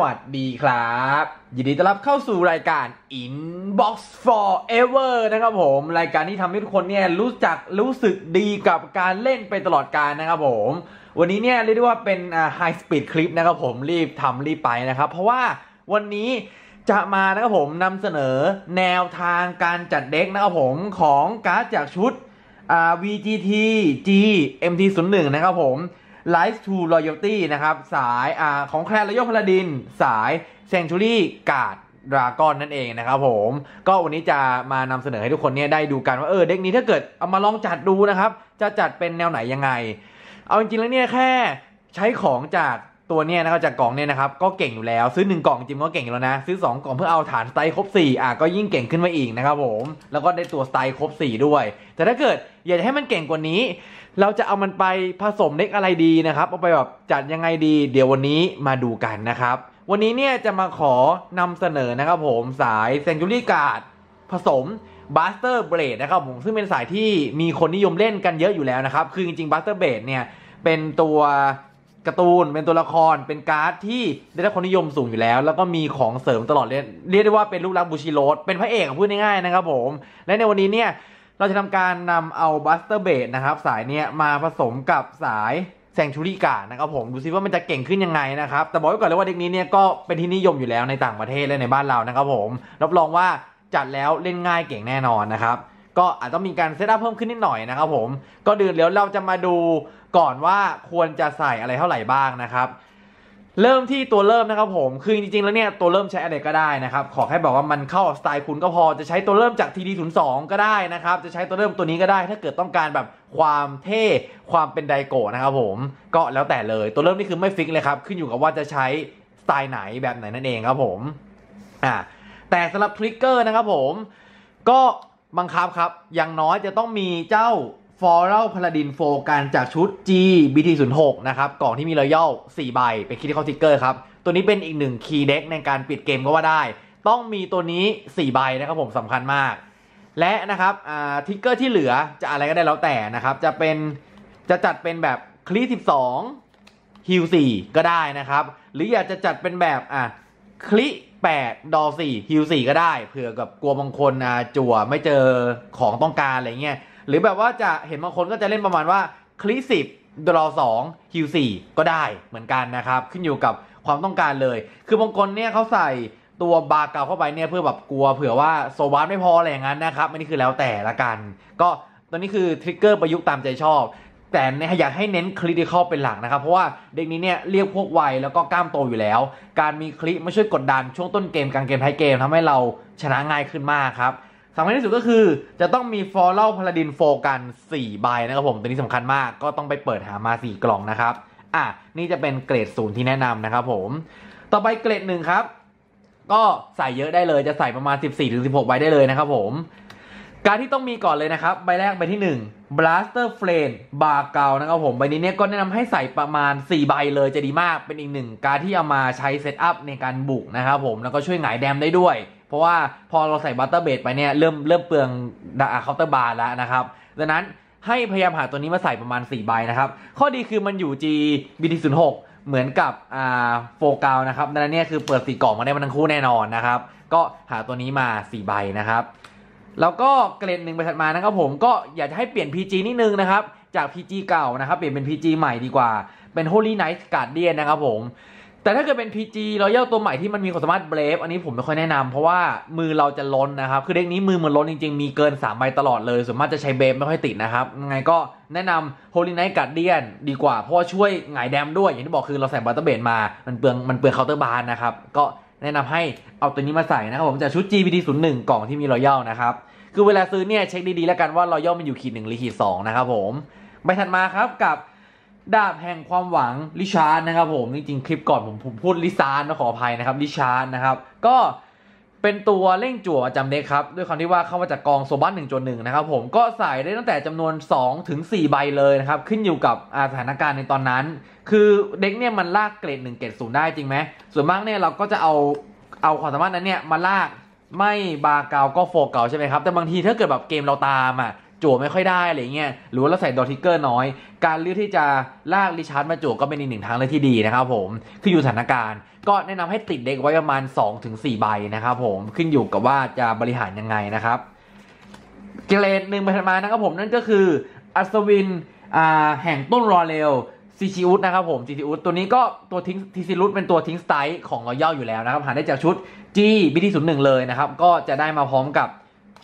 วัสดีครับ ยินดีต้อนรับเข้าสู่รายการ Inbox Forever นะครับผม รายการที่ทำให้ทุกคนเนี่ยรู้จักรู้สึกดีกับการเล่นไปตลอดกาลนะครับผม วันนี้เนี่ยเรียกได้ว่าเป็นไฮสปีดคลิปนะครับผมรีบทำรีบไปนะครับ เพราะว่าวันนี้จะมานะครับผมนำเสนอแนวทางการจัดเด็กนะครับผมของการ์ดจากชุด VGT G MT01 นะครับผม Life to Loyalty นะครับ สายอของแคลร์รยพลาดิน สาย Century Guard ดราก้อนนั่นเองนะครับผม ก็วันนี้จะมานำเสนอให้ทุกคนเนี่ยได้ดูกันว่าเออเด็กนี้ถ้าเกิดเอามาลองจัดดูนะครับ จะจัดเป็นแนวไหนยังไง เอาจริงๆแล้วเนี่ยแค่ใช้ของจาก ตัวเนี่ยนะครับจากกล่องเนี่ยนะครับก็เก่งอยู่แล้วซื้อ 1 กล่องจริงก็เก่งอยู่แล้วนะ ซื้อ 2 กล่องเพื่อเอาฐานสไตล์ครบ 4 อะก็ยิ่งเก่งขึ้นมาอีกนะครับผมแล้วก็ได้ตัวสไตล์ครบ 4 ด้วย แต่ถ้าเกิดอยากจะให้มันเก่งกว่านี้ เราจะเอามันไปผสมเล็กอะไรดีนะครับเอาไปแบบจัดยังไงดี เดี๋ยววันนี้มาดูกันนะครับวันนี้เนี่ยจะมาขอนำเสนอนะครับผมสายเซนจูรี่การ์ดผสมบัสเตอร์เบรดนะครับผมซึ่งเป็นสายที่มีคนนิยมเล่นกันเยอะอยู่แล้วนะครับ คือจริงๆบัสเตอร์เบรดเนี่ยเป็นตัว การ์ตูนเป็นตัวละครเป็นการ์ดที่ได้รับความนิยมสูงอยู่แล้ว แล้วก็มีของเสริมตลอดเรียเรียกได้ว่าเป็นลูกรักบูชิโรสเป็นพระเอกพูดง่ายๆนะครับผม และในวันนี้เนี่ยเราจะทำการนำเอาบัสเตอร์เบดนะครับสายเนี้ยมาผสมกับสายแซงชูรี่กานะครับผมดูซิว่ามันจะเก่งขึ้นยังไงนะครับแต่บอกไว้ก่อนเลยว่าเด็กนี้เนี่ยก็เป็นที่นิยมอยู่แล้วในต่างประเทศและในบ้านเรานะครับผมรับรองว่าจัดแล้วเล่นง่ายเก่งแน่นอนนะครับ ก็อาจต้องมีการเซตอัพเพิ่มขึ้นนิดหน่อยนะครับผม ก็ดือนเดี๋ยวเราจะมาดูก่อนว่าควรจะใส่อะไรเท่าไหร่บ้างนะครับ เริ่มที่ตัวเริ่มนะครับผม คือจริงๆแล้วเนี่ยตัวเริ่มใช้อะไรก็ได้นะครับ ขอแค่บอกว่ามันเข้าสไตล์คุณก็พอ จะใช้ตัวเริ่มจาก TD02 ก็ได้นะครับ จะใช้ตัวเริ่มตัวนี้ก็ได้ ถ้าเกิดต้องการแบบความเท่ ความเป็นไดโกะนะครับผม ก็แล้วแต่เลย ตัวเริ่มนี่คือไม่ฟิกเลยครับ ขึ้นอยู่กับว่าจะใช้สไตล์ไหนแบบไหนนั่นเองครับผม อ่า แต่สำหรับทริกเกอร์นะครับผม ก็ บังคับครับ อย่างน้อยจะต้องมีเจ้าฟอร์เรลพาราดินโฟกันจากชุด G BT06 นะครับ กล่องที่มีรอยัล4ใบ เป็นคิดที่เขาทิกเกอร์ครับ ตัวนี้เป็นอีกหนึ่งคีย์เด็กในการปิดเกมก็ว่าได้ ต้องมีตัวนี้ 4 ใบนะครับผมสำคัญมาก และนะครับทิกเกอร์ที่เหลือจะอะไรก็ได้แล้วแต่นะครับ จะเป็นจะจัดเป็นแบบคลี12ฮิว4ก็ได้นะครับ หรืออยากจะจัดเป็นแบบอะคลิ 8 ดอ4ฮิว4ก็ได้ เผื่อกับกลัวบางคนอะจั่วไม่เจอของต้องการอะไรเงี้ยหรือแบบว่าจะเห็นบางคนก็จะเล่นประมาณว่าคลิสิบดรอสองฮิวสี่ก็ได้เหมือนกันนะครับ ขึ้นอยู่กับความต้องการเลย คือบางคนเนี่ยเขาใส่ตัวบาเกาเข้าไปเนี่ยเพื่อแบบกลัวเผื่อว่าโซบาร์ไม่พออะไรอย่างนั้นนะครับอันนี้คือแล้วแต่ละกัน ก็ตัวนี้คือทริกเกอร์ประยุกต์ตามใจชอบ แต่อยากให้เน้นคริติคอลเป็นหลักนะครับ เพราะว่าเด็กนี้เนี่ยเรียกพวกไวแล้วก็กล้ามโตอยู่แล้ว การมีคลิมาช่วยกดดันช่วงต้นเกมกลางเกมท้ายเกมทำให้เราชนะง่ายขึ้นมากครับสำคัญที่สุดก็คือจะต้องมีฟอร์เรลพาราดินโฟกัน 4 ใบนะครับผมตัวนี้สำคัญมากก็ต้องไปเปิดหามา 4 กล่องนะครับอะนี่จะเป็นเกรดศูนย์ที่แนะนำนะครับผม ต่อไปเกรดหนึ่งครับ ก็ใส่เยอะได้เลยจะใส่ประมาณ 14-16 ใบได้เลยนะครับผม การที่ต้องมีก่อนเลยนะครับ ใบแรกใบที่ 1 Blaster Flame บาเกานะครับผม ใบนี้เนี่ยก็แนะนำให้ใส่ประมาณ 4 ใบเลยจะดีมากเป็นอีกหนึ่งการที่เอามาใช้เซตอัพในการบุกนะครับผม แล้วก็ช่วยหงายแดมได้ด้วย เพราะว่าพอเราใส่บัตเตอร์เบดไปเนี่ยเริ่มเริ่มเปลืองดาเคาน์เตอร์บาร์แล้วนะครับดังนั้นให้พยายามหาตัวนี้มาใส่ประมาณ 4 ใบนะครับ ข้อดีคือมันอยู่ G BT06 เหมือนกับอ่าโฟกาวนะครับดังนั้นเนี่ยคือเปิดสีกล่องมาได้มันทั้งคู่แน่นอนนะครับ ก็หาตัวนี้มา 4 ใบนะครับ แล้วก็เกรดหนึ่งไปถัดมานะครับผมก็อยากจะให้เปลี่ยน PG นิดนึงนะครับ จาก PG เก่านะครับ เปลี่ยนเป็น PG ใหม่ดีกว่า เป็น Holy Knight Guardian นะครับผม แต่ถ้าเกิดเป็น PG Royal ตัวใหม่ที่มันมีความสามารถเบรฟอันนี้ผมไม่ค่อยแนะนำเพราะว่ามือเราจะล้นนะครับ คือเด็กนี้มือมันล้นจริงๆ มีเกิน3ใบตลอดเลยส่วนมากจะใช้เบรฟไม่ค่อยติดนะครับยังไงก็แนะนำ Holy Knight Guardian ดีกว่าเพราะว่าช่วยหงายแดมด้วยอย่างที่บอกคือเราใส่บัตเตอร์เบดมามันเปลืองมันเปลืองเคาน์เตอร์บาร์นะครับก็ แนะนำให้เอาตัวนี้มาใส่นะครับผมจากชุด GPT 0 1กล่องที่มี Royal นะครับคือเวลาซื้อเนี่ยเช็คดีๆแล้วกันว่า Royal มันอยู่ขีดหนึ่งหรือขีดสองนะครับผมใบถัดมาครับกับดาบแห่งความหวังลิชาร์ดนะครับผมจริงๆคลิปก่อนผมผมพูดลิซาร์ดนะขออภัยนะครับลิชาร์ดนะครับก็เป็นตัวเร่งจั่วประจำเด็กครับ ด้วยความที่ว่าเข้ามาจากกองโซบัสหนึ่งจนหนึ่งนะครับผมก็ใส่ได้ตั้งแต่จำนวน2ถึง4ใบเลยนะครับ ขึ้นอยู่กับสถานการณ์ในตอนนั้น คือเด็กเนี่ยมันลากเกรด1เกรดศูนย์ได้จริงไหมส่วนมากเนี่ยเราก็จะเอาเอาความสามารถนั้นเนี่ยมาลากไม่บาเกาก็โฟเกาใช่ไหมครับ แต่บางทีถ้าเกิดแบบเกมเราตามอะจั่วไม่ค่อยได้อะไรเงี้ยหรือว่าเราใส่ดอทิกเกอร์น้อย การเลือกที่จะลากริชาร์ดมาจั่วก็เป็นอีกหนึ่งทางเลือกที่ดีนะครับผมคืออยู่สถานการณ์ ก็แนะนำให้ติดเด็กไว้ประมาณ 2-4 ใบนะครับผมขึ้นอยู่กับว่าจะบริหารยังไงนะครับเกรดหนึ่งมามานะครับผมนั่นก็คืออัศวินแห่งต้นรอเร็ว ซีชิอุสนะครับผมซีชิอุสตัวนี้ก็ตัวทิ้งทีซิรุสเป็นตัวทิ้งสไตล์ของรอยัลอยู่แล้วนะครับ หาได้จากชุด G b t 0 1 เลยนะครับ ก็จะได้มาพร้อมกับ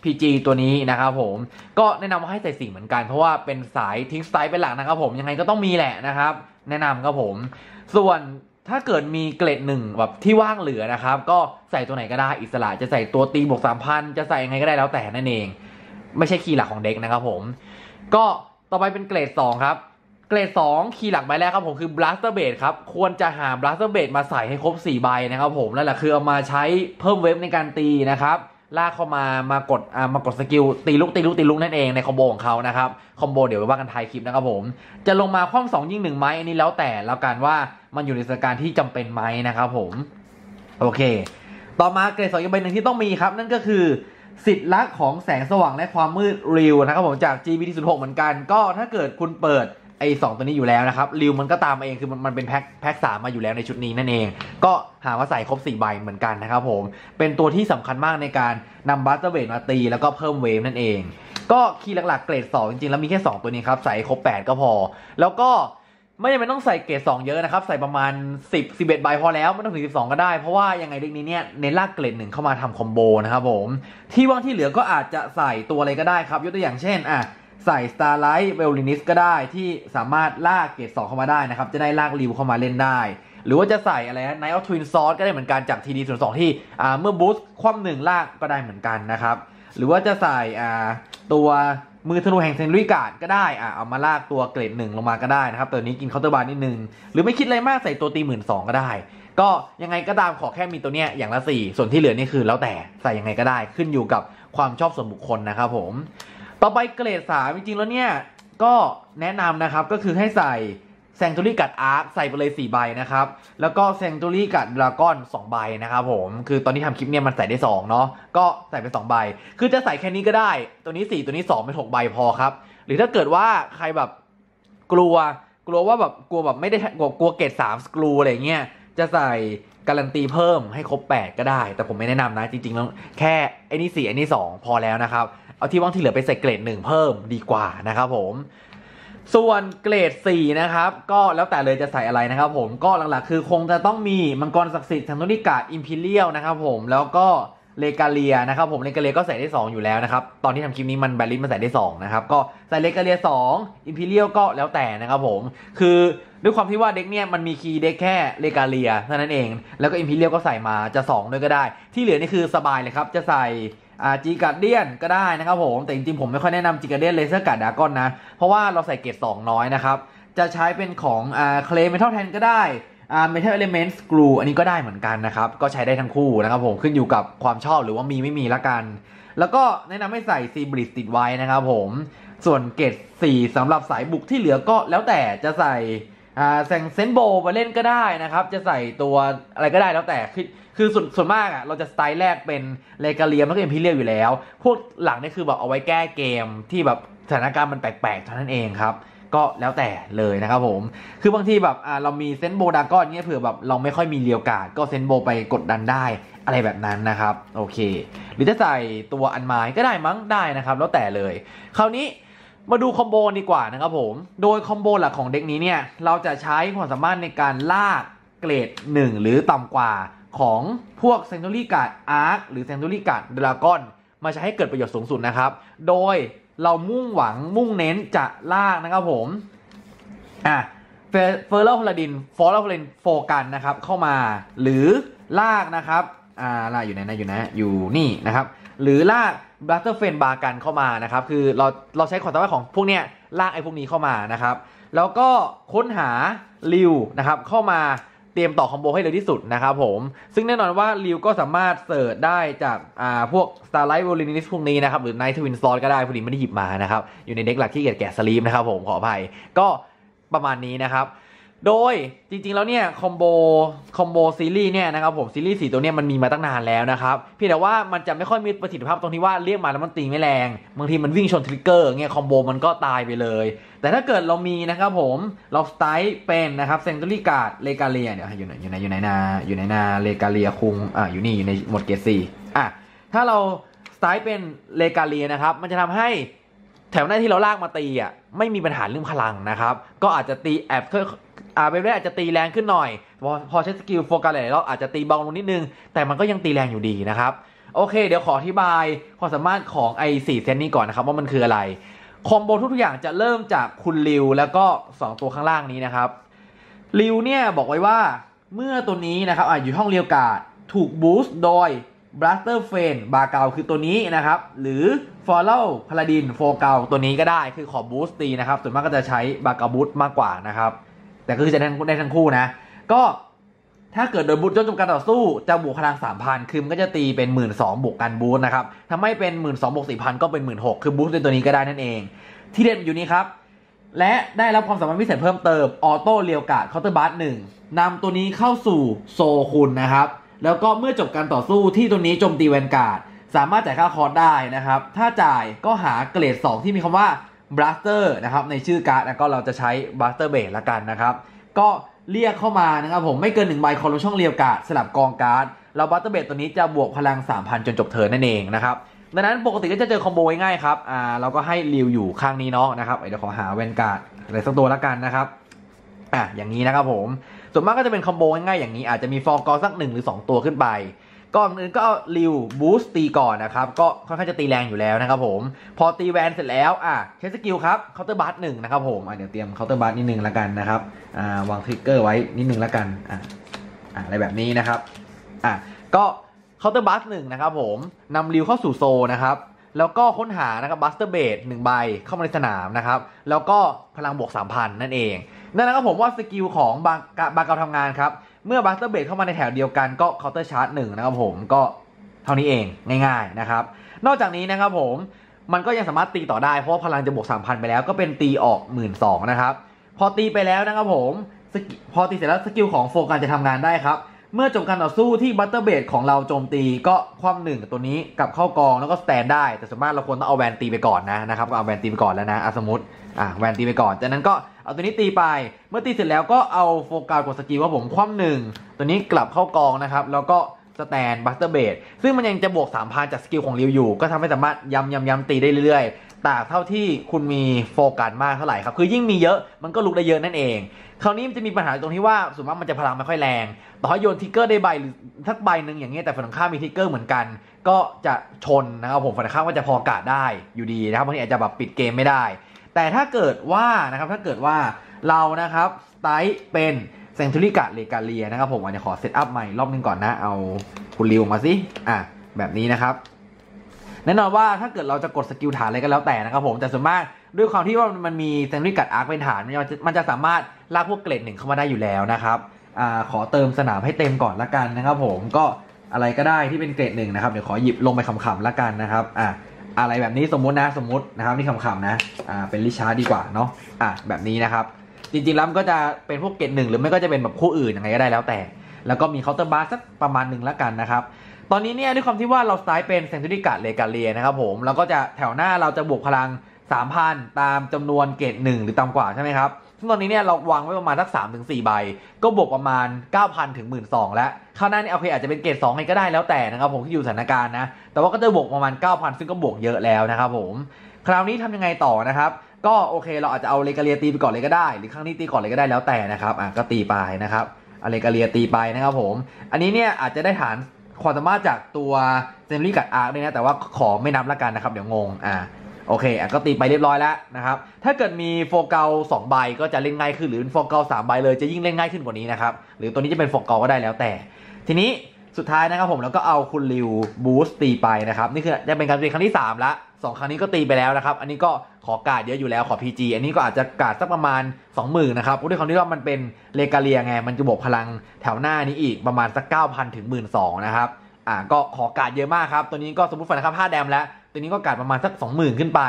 PG ตัวนี้นะครับผมก็แนะนำว่าให้ใส่สีเหมือนกัน เพราะว่าเป็นสายทิ้งสไตล์เป็นหลักนะครับผมยังไงก็ต้องมีแหละนะครับ แนะนำครับผม ส่วนถ้าเกิดมีเกรดหนึ่งแบบที่ว่างเหลือนะครับ ก็ใส่ตัวไหนก็ได้อิสระจะใส่ตัวตีบวกสามพันจะใส่ยังไงก็ได้แล้วแต่นั่นเอง ไม่ใช่คีย์หลักของเด็กนะครับผม ก็ต่อไปเป็นเกรด 2 ครับ เกรด 2 คีย์หลักใบแรกครับผมคือ blaster b a s ครับ ควรจะหา blaster b a s มาใส่ให้ครบ 4 ใบนะครับผมนั่นแหละคือเอามาใช้เพิ่มเวฟในการตีนะครับลากเข้ามามากดอ่ามากดสกิลตีลุกตีลุกตีลุกนั่นเองในคอมโบของเขานะครับคอมโบเดี๋ยวไปว่ากันท้ายคลิปนะครับผม จะลงมาคว่ำสองยิงหนึ่งไหมอันนี้แล้วแต่แล้วกันว่ามันอยู่ในสถานการณ์ที่จำเป็นไหมนะครับผม โอเค ต่อมาเกรดสองอีกใบหนึ่งที่ต้องมีครับ นั่นก็คือสิทธิ์ลักษณ์ของแสงสว่างและความมืดริวนะครับผมจาก GBT 0 6 เหมือนกัน ก็ถ้าเกิดคุณเปิด ไอ้สองตัวนี้อยู่แล้วนะครับริวมันก็ตามมาเองคือมันมันเป็นแพ็คแพ็คสามมาอยู่แล้วในชุดนี้นั่นเอง ก็หาว่าใส่ครบ4ใบเหมือนกันนะครับผม เป็นตัวที่สำคัญมากในการนำบัสเตอร์เวทมาตี แล้วก็เพิ่มเวฟนั่นเอง ก็คีย์หลักๆเกรด 2 จริงๆ แล้วมีแค่ 2 ตัวนี้ครับ ใส่ครบ 8 ก็พอ แล้วก็ไม่จำเป็นต้องใส่เกรด2 เยอะนะครับ ใส่ประมาณ 10 11ใบพอแล้วไม่ต้องถึง 12 ก็ได้ เพราะว่ายังไงเด็กนี้เนี่ยเน้นลากเกรดหนึ่งเข้ามาทำคอมโบนะครับผมที่ว่างที่เหลือก็อาจจะใส่ตัวอะไรก็ได้ครับยกตัวอย่างเช่นอะ ใส่ Starlight v i o l i n i s t ก็ได้ที่สามารถลากเกรด2เข้ามาได้นะครับ จะได้ลากริวเข้ามาเล่นได้ หรือว่าจะใส่อะไรนะ Night of Twin Sword ก็ได้เหมือนกันจาก TD 0 2ที่อ่าเมื่อบูสต์คว่ำหนึ่งลากก็ได้เหมือนกันนะครับ หรือว่าจะใส่ตัวมือธนูแห่งเซนริการ์ดก็ได้อ่าเอามาลากตัวเกรดหนึ่งลงมาก็ได้นะครับตัวนี้กินเคาน์เตอร์บาร์นิดนึง หรือไม่คิดอะไรมากใส่ตัวตีหมื่นสองก็ได้ ก็ยังไงก็ตามขอแค่มีตัวเนี้ยอย่างละสี่ส่วนที่เหลือนี่คือแล้วแต่ใส่ยังไงก็ได้ขึ้นอยู่กับความชอบส่วนบุคคลนะครับผม ต่อไปเกรดสามจริงๆแล้วเนี่ยก็แนะนำนะครับก็คือให้ใส่แซงตูรี่กัดอาร์คใส่ไปเลย4ใบนะครับ แล้วก็แซงตูรี่กัดดราก้อน2ใบนะครับผมคือตอนที่ทำคลิปเนี่ยมันใส่ได้2เนาะก็ใส่ไป2ใบ คือจะใส่แค่นี้ก็ได้ ตัวนี้ 4 ตัวนี้2เป็น6ใบพอครับ หรือถ้าเกิดว่าใครแบบกลัวกลัวว่าแบบกลัวแบบไม่ได้กลัวกลัวเกรด3สกรูอะไรเงี้ย จะใส่การันตีเพิ่มให้ครบ 8 ก็ได้ แต่ผมไม่แนะนำนะ จริงๆแล้วแค่ไอ้นี่สี่ไอ้นี่ 2 พอแล้วนะครับ เอาที่ว่างที่เหลือไปใส่เกรดหนึ่งเพิ่มดีกว่านะครับผมส่วนเกรด 4 นะครับ ก็แล้วแต่เลยจะใส่อะไรนะครับผมก็หลักๆ คือคงจะต้องมีมังกรศักดิ์สิทธิ์ทางโนนิกาอิมพีเรียลนะครับผมแล้วก็ เลกาเลียนะครับผมเลกาเลียก็ใส่ได้ 2 อยู่แล้วนะครับ ตอนที่ทำคลิปนี้มันแบลิสมันใส่ได้ 2 นะครับ ก็ใส่เลกาเลีย2อิมพีเรียลก็แล้วแต่นะครับผม คือด้วยความที่ว่าเด็กเนี่ยมันมีคีย์เด็กแค่เลกาเลียเท่านั้นเอง แล้วก็อิมพีเรียลก็ใส่มาจะ 2 ด้วยก็ได้ ที่เหลือนี่คือสบายเลยครับ จะใส่อาจีการเดียนก็ได้นะครับผม แต่จริงๆผมไม่ค่อยแนะนำจีการเดียนเลเซอร์การ์ดดากอนนะ เพราะว่าเราใส่เกรด2น้อยนะครับจะใช้เป็นของอ่าเคลเมทัลแทนก็ได้ อ่าเมทัลเอลิเมนต์สกรูอันนี้ก็ได้เหมือนกันนะครับ ก็ใช้ได้ทั้งคู่นะครับผมขึ้นอยู่กับความชอบหรือว่ามีไม่มีละกัน แล้วก็แนะนำให้ใส่ซีบริสติดไว้นะครับผมส่วนเกรด4สำหรับสายบุกที่เหลือก็แล้วแต่จะใส่อ่าแซงเซนโบมาเล่นก็ได้นะครับ จะใส่ตัวอะไรก็ได้แล้วแต่คือคือส่วนส่วนมากอะเราจะสไตล์แรกเป็นเลกาเลียมันก็เอ็มพีเรียอยู่แล้ว พวกหลังนี่คือแบบเอาไว้แก้เกมที่แบบสถานการณ์มันแปลกๆเท่านั้นเองครับ ก็แล้วแต่เลยนะครับผม คือบางทีแบบเรามีเซนโบดาก้อนเนี่ยเผื่อแบบเราไม่ค่อยมีเรียวกาดก็เซนโบไปกดดันได้อะไรแบบนั้นนะครับ โอเค หรือจะใส่ตัวอันไม้ก็ได้มั้งได้นะครับ แล้วแต่เลย คราวนี้มาดูคอมโบดีกว่านะครับผม โดยคอมโบหลักของเด็กนี้เนี่ย เราจะใช้ความสามารถในการลากเกรด 1 หรือต่ำกว่าของพวกเซนตูรี่การ์ดอาร์คหรือเซนตูรี่การ์ดดราก้อนมาใช้ให้เกิดประโยชน์สูงสุดนะครับ โดย เรามุ่งหวังมุ่งเน้นจะลากนะครับผมอะเฟอร์เลอร์พลาดินฟอร์เร์พลาดินโฟกันนะครับเข้ามาหรือลากนะครับอ่าลากอยู่ไหนนะอยู่นะอยู่นี่นะครับ หรือลากบัตเตอร์เฟนบากันเข้ามานะครับ คือเราเราใช้ความสามารถของพวกเนี้ยลากไอ้พวกนี้เข้ามานะครับ แล้วก็ค้นหาริวนะครับเข้ามา เตรียมต่อคอมโบให้เร็วที่สุดนะครับผม ซึ่งแน่นอนว่าริวก็สามารถเสิร์ชได้จากอ่าพวก Starlight v o l i n i s พวกนี้นะครับ หรือ Night Twin Slot ก็ได้พอดีไม่ได้หยิบมานะครับ อยู่ในเด็กหลักที่เกียจแกะสลีมนะครับผมขออภัยก็ประมาณนี้นะครับ โดยจริงๆแล้วเนี่ยคอมโบคอมโบซีรีส์เนี่ยนะครับผมซีรีส์สีตัวเนี้ยมันมีมาตั้งนานแล้วนะครับเพียงแต่ว่ามันจะไม่ค่อยมีประสิทธิภาพตรงที่ว่าเรียกมาแล้วมันตีไม่แรงบางทีมันวิ่งชนทริกเกอร์เงี้ยคอมโบมันก็ตายไปเลย แต่ถ้าเกิดเรามีนะครับผมเราสไตล์เป็นนะครับเซนตูรี่การ์ดเลกาเลียเนี่ยอยู่ไหนอยู่ไหนอยู่ไหนนาอยู่ไหนนาเลกาเลียคุงอะอยู่นี่อยู่ในหมดเกรดสี่อะถ้าเราสไตล์เป็นเลกาเลียนะครับมันจะทำให้แถวหน้าที่เราลากมาตีอะไม่มีปัญหาเรื่องพลังนะครับก็อาจจะตีแอบ อ่าเบเบ้อาจจะตีแรงขึ้นหน่อย พอใช้สกิลโฟกัสหลายรอบอาจจะตีเบาลงนิดนึง แต่มันก็ยังตีแรงอยู่ดีนะครับ โอเค เดี๋ยวขออธิบายความสามารถของไอ้สี่เซตนี้ก่อนนะครับว่ามันคืออะไร คอมโบทุกอย่างจะเริ่มจากคุณริวแล้วก็ 2 ตัวข้างล่างนี้นะครับริวเนี่ยบอกไว้ว่าเมื่อตัวนี้นะครับออยู่ห้องเรียวกาดถูกบูสต์โดยบลัสเตอร์เฟนบาเกาคือตัวนี้นะครับ หรือฟอลโล่พาลาดินโฟเกาตัวนี้ก็ได้คือขอบูสต์ตีนะครับส่วนมากก็จะใช้บาเกาบูสต์มากกว่านะครับ แต่ก็คือจะได้ได้ทั้งคู่นะ ก็ถ้าเกิดโดยบูสต์จนจบการต่อสู้จะบวกพลัง3,000คือมันก็จะตีเป็น1 2ื่นสองบวกกันบูสต์นะครับทำให้เป็น1 2ื่นสองบวกสี่พันก็เป็น1 6ื่นหกคือบูสต์ในตัวนี้ก็ได้นั่นเอง ที่เด่นอยู่นี้ครับ และได้รับความสามารถพิเศษเพิ่มเติมออโต้เรียวกาดเคาน์เตอร์บัสหนึ่งนำตัวนี้เข้าสู่โซคุณนะครับ แล้วก็เมื่อจบการต่อสู้ที่ตัวนี้โจมตีแวนการ์ดสามารถจ่ายค่าคอร์สได้นะครับ ถ้าจ่ายก็หาเกรด 2 ที่มีคำว่า บลัสเตอร์นะครับในชื่อการ์ดแล้วก็เราจะใช้บลัสเตอร์เบสละกันนะครับ ก็เรียกเข้ามานะครับผมไม่เกินหนึ่งใบคอลช่องเรียวกาดสลับกองการ์ดเราบัตเตอร์เบสตัวนี้จะบวกพลัง 3,000 จนจบเทิร์นนั่นเองนะครับดังนั้นปกติก็จะเจอคอมโบง่ายครับอ่าเราก็ให้ริวอยู่ข้างนี้เนาะนะครับเดี๋ยวขอหาแวนการ์ดอะไรสักตัวละกันนะครับอะอย่างนี้นะครับผมส่วนมากก็จะเป็นคอมโบง่ายๆอย่างนี้อาจจะมีฟอร์กอสักหนึ่งหรือ 2 ตัวขึ้นไป ก่อนอื่นก็เอาริวบูสต์ตีก่อนนะครับ ก็ค่อนข้างจะตีแรงอยู่แล้วนะครับผม พอตีแวนเสร็จแล้วอะใช้สกิลครับเคาน์เตอร์บัสหนึ่งนะครับผมอะเดี๋ยวเตรียมเคาน์เตอร์บัสนิดนึงละกันนะครับอ่าวางทริกเกอร์ไว้นิดนึงละกันอะอะอะไรแบบนี้นะครับอะก็เคาน์เตอร์บัสหนึ่งนะครับผมนำริวเข้าสู่โซนะครับแล้วก็ค้นหานะครับบัสเตอร์เบดหนึ่งใบเข้ามาในสนามนะครับ แล้วก็พลังบวก 3,000 นั่นเอง นั่นนะครับผมว่าสกิลของบางบางกาทำงานครับ เมื่อบัสเตอร์เบดเข้ามาในแถวเดียวกันก็เคาน์เตอร์ชาร์จหนึ่งนะครับผมก็เท่านี้เองง่าย ๆนะครับ นอกจากนี้นะครับผมมันก็ยังสามารถตีต่อได้เพราะาพลังจะบวก3,000 ไปแล้วก็เป็นตีออก 1 2ื่นนะครับ พอตีไปแล้วนะครับผมพอตีเสร็จแล้วสกิลของโฟกัสจะทำงานได้ครับ เมื่อจบการต่อสู้ที่บัตเตอร์เบดของเราโจมตีก็คว่ำหนึ่งตัวนี้กับเข้ากองแล้วก็สแตนได้ แต่ส่วนมากเราควรต้องเอาแวนตีไปก่อนนะนะครับก็เอาแวนตีไปก่อนแล้วนะอะสมมติอะแวนตีไปก่อนจากนั้นก็ เอาตัวนี้ตีไป เมื่อตีเสร็จแล้วก็เอาโฟกัสกดสกิลว่าผมคว่ำหนึ่งตัวนี้กลับเข้ากองนะครับ แล้วก็สแตนบัตเตอร์เบดซึ่งมันยังจะบวก 3,000 จากสกิลของริวอยู่ ก็ทำให้สามารถย้ำย้ำย้ำตีได้เรื่อยๆแต่เท่าที่คุณมีโฟกัสมากเท่าไหร่ครับ คือยิ่งมีเยอะมันก็ลุกได้เยอะนั่นเอง คราวนี้มันจะมีปัญหาตรงที่ว่าส่วนมากมันจะพลังไม่ค่อยแรง ต่อให้โยนทิกเกอร์ได้ใบหรือทักใบหนึ่งอย่างเงี้ยแต่ฝั่งข้ามมีทิกเกอร์เหมือนกัน ก็จะชนนะครับผมฝั่งข้ามก็จะพอกาดได้อยู่ดีนะครับบางทีอาจจะแบบปิดเกมไม่ได้ แต่ถ้าเกิดว่านะครับถ้าเกิดว่าเรานะครับสไตล์เป็นเซนทูริกะเลกาเลียนะครับผมอาจจะขอเซตอัพใหม่รอบนึงก่อนนะ เอาคุณริวมาสิอะแบบนี้นะครับแน่นอนว่าถ้าเกิดเราจะกดสกิลฐานอะไรก็แล้วแต่นะครับผมแต่ส่วนมากด้วยความที่ว่ามันมีเซนริกัดอาร์คเป็นฐานมันจะมันจะสามารถลากพวกเกรดหนึ่งเข้ามาได้อยู่แล้วนะครับอ่าขอเติมสนามให้เต็มก่อนละกันนะครับ ผมก็อะไรก็ได้ที่เป็นเกรดหนึ่งนะครับเดี๋ยวขอหยิบลงไปขำๆละกันนะครับอ่า อะไรแบบนี้สมมุตินะสมมุตินะครับนี่ขำๆนะอ่าเป็นลิชาร์ดดีกว่าเนาะอ่าแบบนี้นะครับ จริงๆแล้วมันก็จะเป็นพวกเกรดหนึ่งหรือไม่ก็จะเป็นแบบคู่อื่นยังไงก็ได้แล้วแต่ แล้วก็มีเคาน์เตอร์บาร์สักประมาณหนึ่งละกันนะครับ ตอนนี้เนี่ยด้วยความที่ว่าเราสไตล์เป็นเซนตูริกะเลกาเลียนะครับผมเราก็จะแถวหน้าเราจะบวกพลัง 3,000 ตามจำนวนเกรด1หรือต่ำกว่าใช่ไหมครับ ซึ่งตอนนี้เนี่ยเราวางไว้ประมาณสัก3ถึง4ใบ ก็บวกประมาณ 9,000ถึง12,000แล้วข้างหน้านี่โอเคอาจจะเป็นเกรด2ไงก็ได้แล้วแต่นะครับผมที่อยู่สถานการณ์นะ แต่ว่าก็จะบวกประมาณ 9,000 ซึ่งก็บวกเยอะแล้วนะครับผม คราวนี้ทำยังไงต่อนะครับก็โอเคเราอาจจะเอาเลกาเลียตีไปก่อนเลยก็ได้ หรือครั้งนี้ตีก่อนเลยก็ได้แล้วแต่นะครับอะก็ตีไปนะครับเอาเลกาเลียตีไปนะครับผม อันนี้เนี่ยอาจจะได้ฐานความสามารถจากตัวเซนรีกัดอาร์คด้วยนะแต่ว่าขอไม่นับละกันนะครับเดี๋ยวงงอ่า โอเคอะก็ตีไปเรียบร้อยแล้วนะครับ ถ้าเกิดมีโฟกัลสองใบก็จะเล่นง่ายขึ้นหรือโฟกัลสามใบเลยจะยิ่งเล่นง่ายขึ้นกว่านี้นะครับ หรือตัวนี้จะเป็นโฟกัลก็ได้แล้วแต่ ทีนี้สุดท้ายนะครับผมแล้วก็เอาคุณริวบูสตีไปนะครับ นี่คือจะเป็นการตีครั้งที่ 3 ละสองครั้งนี้ก็ตีไปแล้วนะครับ อันนี้ก็ขอการ์ดเยอะอยู่แล้วขอ PG อันนี้ก็อาจจะการ์ดสักประมาณ 20,000นะครับเพราะด้วยความที่ว่ามันเป็นเลกาเลียไง มันจะบวกพลังแถวหน้านี้อีกประมาณสัก9,000ถึง12,000นะครับอ่าก็ขอการ์ดเยอะมากครับ ตัวนี้ก็สมมติฝันนะครับ5แดมแล้ว ตัวนี้ก็การ์ดประมาณสัก 20,000 ขึ้นไป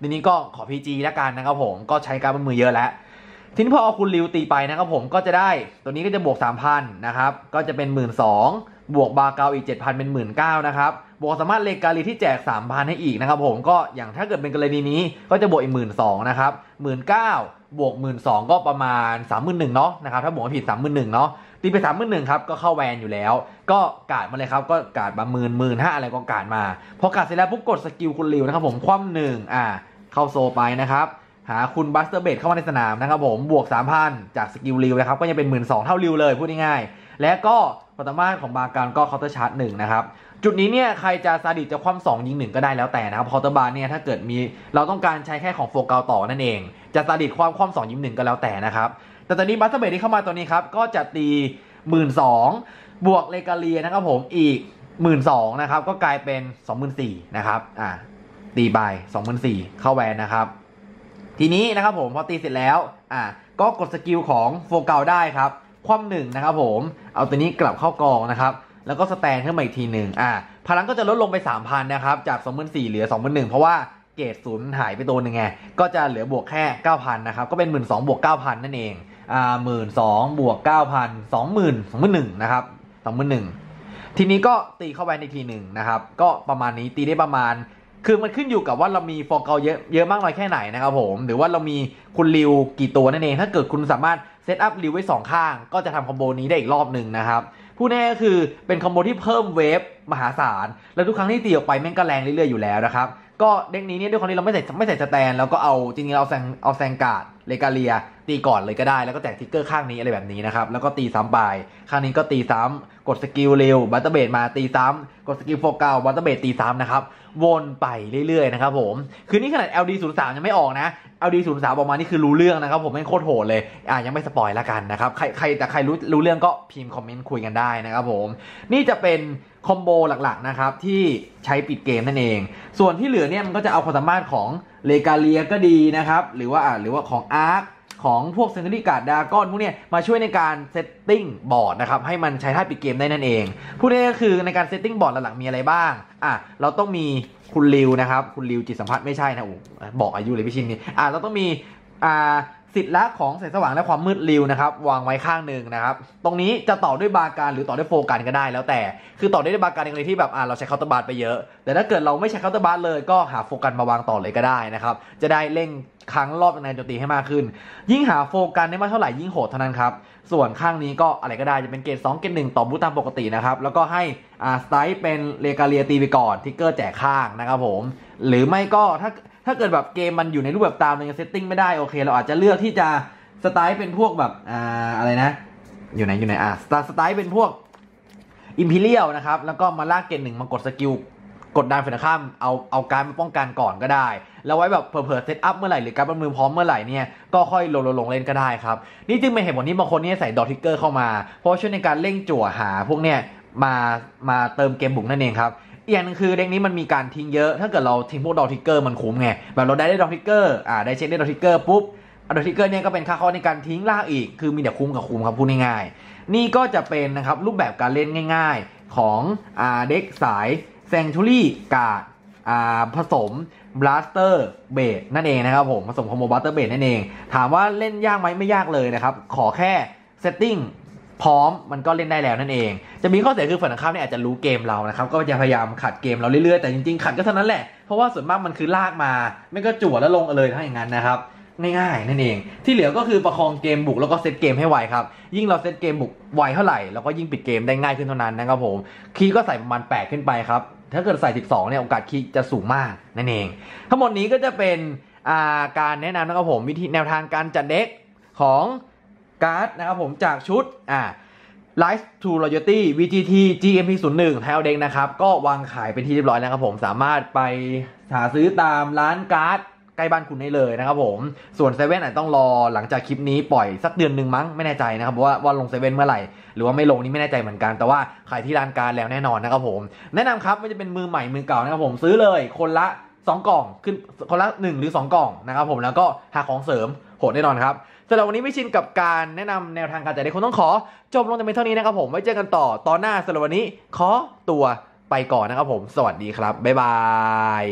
ตัวนี้ก็ขอ PG แล้วกันนะครับผมก็ใช้การ์ดบนมือเยอะแล้วทีนี้พอเอาคุณริวตีไปนะครับผมก็จะได้ตัวนี้ก็จะบวก 3,000นะครับก็จะเป็น 1 2ื่นบวกบาเกาอีก 7,000 เป็น 1 9ื่นนะครับบวกสามารถเลกาลีที่แจก 3,000 ให้อีกนะครับผมก็อย่างถ้าเกิดเป็นกรณีนี้ก็จะบวกอีก 1 2ื่นนะครับหมื่นเบวก 1 2ื่นก็ประมาณ 31,000เนาะนะครับถ้าบวกไม่ผิด 31,000เนาะ ตีไป31,000ครับก็เข้าแวนอยู่แล้ว ก็กาดมาเลยครับก็กาดมาหมื่นหมื่นห้าอะไรก็กาดมาพอกาดเสร็จแล้วปุ๊บกดสกิลคุณริวนะครับผมคว่ำหนึ่งอ่าเข้าโซไปนะครับหาคุณบัสเตอร์เบดเข้ามาในสนามนะครับผมบวก 3,000 จากสกิลริวนะครับก็ยังเป็น 1 2ื่นเท่าริวเลยพูดง่ายๆและก็ปัตมาของบาการก็เคาน์เตอร์ชาร์จหนึ่งนะครับ จุดนี้เนี่ยใครจะซาดิจะคว่ำสองยิงหนึ่งก็ได้แล้วแต่นะครับคาน์เตบาร์เนี่ยถ้าเกิดมีเราต้องการใช้แค่ของโฟกัสต่อนั่นเอง จะซาดิสความคว่ำสองยิงหนึ่งก็แล้วแต่นะครับ แต่ตอนนี้บัสเตอร์เบดที่เข้ามาตัวนี้ครับก็จะตีหมื่นสองบวกเลกาเลียนะครับผมอีกหมื่นสองนะครับก็กลายเป็นสองหมื่นสี่นะครับอ่าตีไปสองหมื่นสี่เข้าแวนนะครับ ทีนี้นะครับผมพอตีเสร็จแล้วอะก็กดสกิลของโฟกัสได้ครับ คว่ำหนึ่งนะครับผมเอาตัวนี้กลับเข้ากองนะครับแล้วก็สแตนขึ้นมาอีกทีหนึ่งอะพลังก็จะลดลงไป 3,000 นะครับ จาก 24,000 เหลือ 21,000 เพราะว่าเกรดศูนย์หายไปตัวหนึ่งไง ก็จะเหลือบวกแค่ 9,000 นะครับ ก็เป็น 12,000 บวก 9,000 นั่นเอง อ่าหมื่นสองบวก9,000 20,000 21,000นสองหมื่นหนึ่งนะครับ21,000ทีนี้ก็ตีเข้าไปในทีหนึ่งนะครับ ก็ประมาณนี้ตีได้ประมาณ คือมันขึ้นอยู่กับว่าเรามีฟอร์เกลเยอะเยอะมากน้อยแค่ไหนนะครับผม หรือว่าเรามีคุณริวกี่ตัวนั่นเอง ถ้าเกิดคุณสามารถเซตอัพริวไว้ 2 ข้าง ก็จะทำคอมโบนี้ได้อีกรอบหนึ่งนะครับผู้แน่ก็คือเป็นคอมโบที่เพิ่มเวฟมหาศาล แล้วทุกครั้งที่ตีออกไปแม่งก็แรงเรื่อยๆอยู่แล้วนะครับ ก็เด็กนี้เนี่ยด้วยความที่เราไม่ใส่ไม่ใส่สแตน แล้วก็เอาจริงๆเอาแซงเอาแซงการ์ดเลกาเลีย ตีก่อนเลยก็ได้ แล้วก็แจกทิกเกอร์ข้างนี้อะไรแบบนี้นะครับ แล้วก็ตีซ้ำไป ข้างนี้ก็ตีซ้ำกดสกิลเร็วบัตเตอร์เบดมาตีซ้ำกดสกิลโฟกัสบัตเตอร์เบดตีซ้ำนะครับ วนไปเรื่อยๆนะครับผม คือนี่ขนาด LD 0 3ยังไม่ออกนะ LD 0 3ออกมานี่คือรู้เรื่องนะครับ ผมไม่โคตรโหดเลย อะยังไม่สปอยละกันนะครับ ใครใครแต่ใครรู้รู้เรื่องก็พิมพ์คอมเมนต์คุยกันได้นะครับผม นี่จะเป็นคอมโบหลักๆนะครับที่ใช้ปิดเกมนั่นเอง ส่วนที่เหลือเนี่ยมันก็จะเอาความสามารถของ เลกาเลียก็ดีนะครับ หรือว่าอ่าหรือว่าของอาร์คของพวกเซนเตอรี่การ์ดดากอนพวกเนี้ยมาช่วยในการเซตติ้งบอร์ดนะครับ ให้มันใช้ท่าปิดเกมได้นั่นเองพูดง่ายก็คือในการเซตติ้งบอร์ดหลังๆมีอะไรบ้างอะเราต้องมีคุณริวนะครับ คุณริวจิตสัมผัสไม่ใช่นะโอ้บอกอายุเลยพี่ชินนี่อะเราต้องมีอ่า สิทธิ์ละของแสงสว่างและความมืดริวนะครับวางไว้ข้างหนึ่งนะครับ ตรงนี้จะต่อด้วยบาการหรือต่อด้วยโฟกันก็ได้แล้วแต่ คือต่อด้วยบาการในกรณีที่แบบอ่าเราใช้เคาน์เตอร์บาร์ไปเยอะ แต่ถ้าเกิดเราไม่ใช้เคาน์เตอร์บาร์เลยก็หาโฟกันมาวางต่อเลยก็ได้นะครับ จะได้เร่งครั้งรอบในโจมตีให้มากขึ้น ยิ่งหาโฟกันได้มากเท่าไหร่ยิ่งโหดเท่านั้นครับ ส่วนข้างนี้ก็อะไรก็ได้จะเป็นเกรด2เกรด1ต่อบูตตามปกตินะครับ แล้วก็ให้อ่าสไตล์เป็นเลกาเลียตีไปก่อนทิกเกอร์แจกข้างนะครับผม หรือไม่ก็ถ้า ถ้าเกิดแบบเกมมันอยู่ในรูปแบบตามในเซตติ้งไม่ได้โอเค เราอาจจะเลือกที่จะสไตล์เป็นพวกแบบอ่าอะไรนะ อยู่ไหนอยู่ไหนอะสไตล์เป็นพวกอิมพีเรียลนะครับ แล้วก็มาลากเกณฑ์หนึ่งมากดสกิลกดดันฝ่ายตรงข้ามเอาเอาการมาป้องกันก่อนก็ได้ แล้วไว้แบบเผลอเซตอัพเมื่อไหร่หรือการประมือพร้อมเมื่อไหร่เนี่ยก็ค่อยลงลงเล่นก็ได้ครับ นี่จึงเป็นเหตุผลที่บางคนเนี่ยใส่ดอทิกเกอร์เข้ามา เพราะช่วยในการเร่งจั่วหาพวกเนี่ยมามาเติมเกมบุกนั่นเองครับ อีกอย่างนึงคือเด็กนี้มันมีการทิ้งเยอะ ถ้าเกิดเราทิ้งพวกดอทิกเกอร์มันคุ้มไง แบบเราได้ได้ดอทิกเกอร์อ่าได้เช็คได้ดอทิกเกอร์ปุ๊บดอทิกเกอร์เนี่ยก็เป็นค่าข้อในการทิ้งลากอีก คือมีแต่คุ้มกับคุ้มครับพูดง่ายๆ นี่ก็จะเป็นนะครับรูปแบบการเล่นง่าย ๆ ของอ่าเด็กสายแซงชูรี่กาดอ่าผสมบลัสเตอร์เบดนั่นเองนะครับผมผสมคอมโบบลัสเตอร์เบดนั่นเอง ถามว่าเล่นยากไหมไม่ยากเลยนะครับ ขอแค่เซตติ้ง พร้อมมันก็เล่นได้แล้วนั่นเอง จะมีข้อเสียคือฝ่ายตรงข้ามเนี่ยอาจจะรู้เกมเรานะครับ ก็จะพยายามขัดเกมเราเรื่อยๆ แต่จริงๆ ขัดก็เท่านั้นแหละ เพราะว่าส่วนมากมันคือลากมา ไม่ก็จั่วแล้วลงเลยถ้าอย่างนั้นนะครับ ง่ายๆ นั่นเอง ที่เหลือก็คือประคองเกมบุกแล้วก็เซตเกมให้ไวครับ ยิ่งเราเซตเกมบุกไวเท่าไหร่เราก็ยิ่งปิดเกมได้ง่ายขึ้นเท่านั้นนะครับผม คีย์ก็ใส่ประมาณ 8 ขึ้นไปครับ ถ้าเกิดใส่ 12 เนี่ยโอกาสคลิกจะสูงมากนั่นเอง ทั้งหมดนี้ก็จะเป็นการแนะนำนะครับผมวิธีแนวทางการจัดเด็กของ การ์ดนะครับผมจากชุดอ่า Life to Loyalty VGT GMP 0 1 t i l e Deck นะครับ ก็วางขายเป็นที่เรียบร้อยแล้วครับผมสามารถไปหาซื้อตามร้านการ์ดใกล้บ้านคุณได้เลยนะครับผม ส่วนเซเว่นอาจต้องรอหลังจากคลิปนี้ปล่อยสักเดือนหนึ่งมั้งไม่แน่ใจนะครับว่าว่าลงเซเว่นเมื่อไหร่ หรือว่าไม่ลงนี่ไม่แน่ใจเหมือนกัน แต่ว่าขายที่ร้านการแล้วแน่นอนนะครับผม แนะนำครับไม่จะเป็นมือใหม่มือเก่านะครับผมซื้อเลยคนละ 2 กล่องขึ้นคนละ 1 หรือ 2 กล่องนะครับผมแล้วก็หาของเสริมโหดแน่นอนครับ สำหรับวันนี้ไม่ชินกับการแนะนำแนวทางการจ่ายเด้คงต้องขอ จบลงแต่เพียงเท่านี้นะครับผมไว้เจอกันต่อตอนหน้าสำหรับวันนี้ขอตัวไปก่อนนะครับผม สวัสดีครับบ๊ายบาย